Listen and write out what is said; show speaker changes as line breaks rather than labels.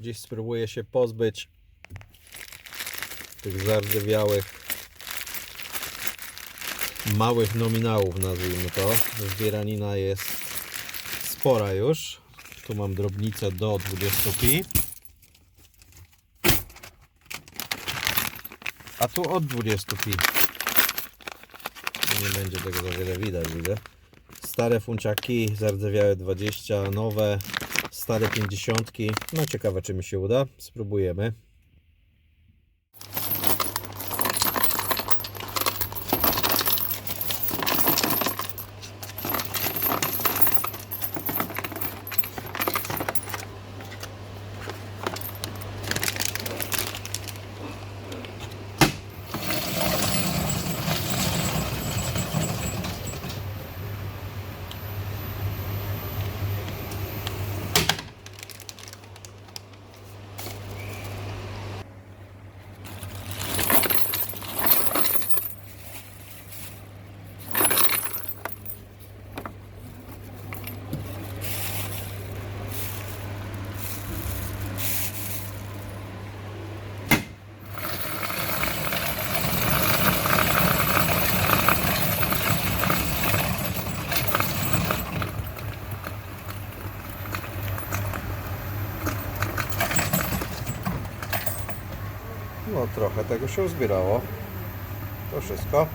Dziś spróbuję się pozbyć tych zardzewiałych małych nominałów, nazwijmy to. Zbieranina jest spora już. Tu mam drobnicę do 20 pi. A tu od 20 pi. Nie będzie tego za wiele widać, widzę. Stare funciaki, zardzewiałe 20, nowe, stare 50. No ciekawe czy mi się uda. Spróbujemy. No trochę tego się uzbierało. To wszystko.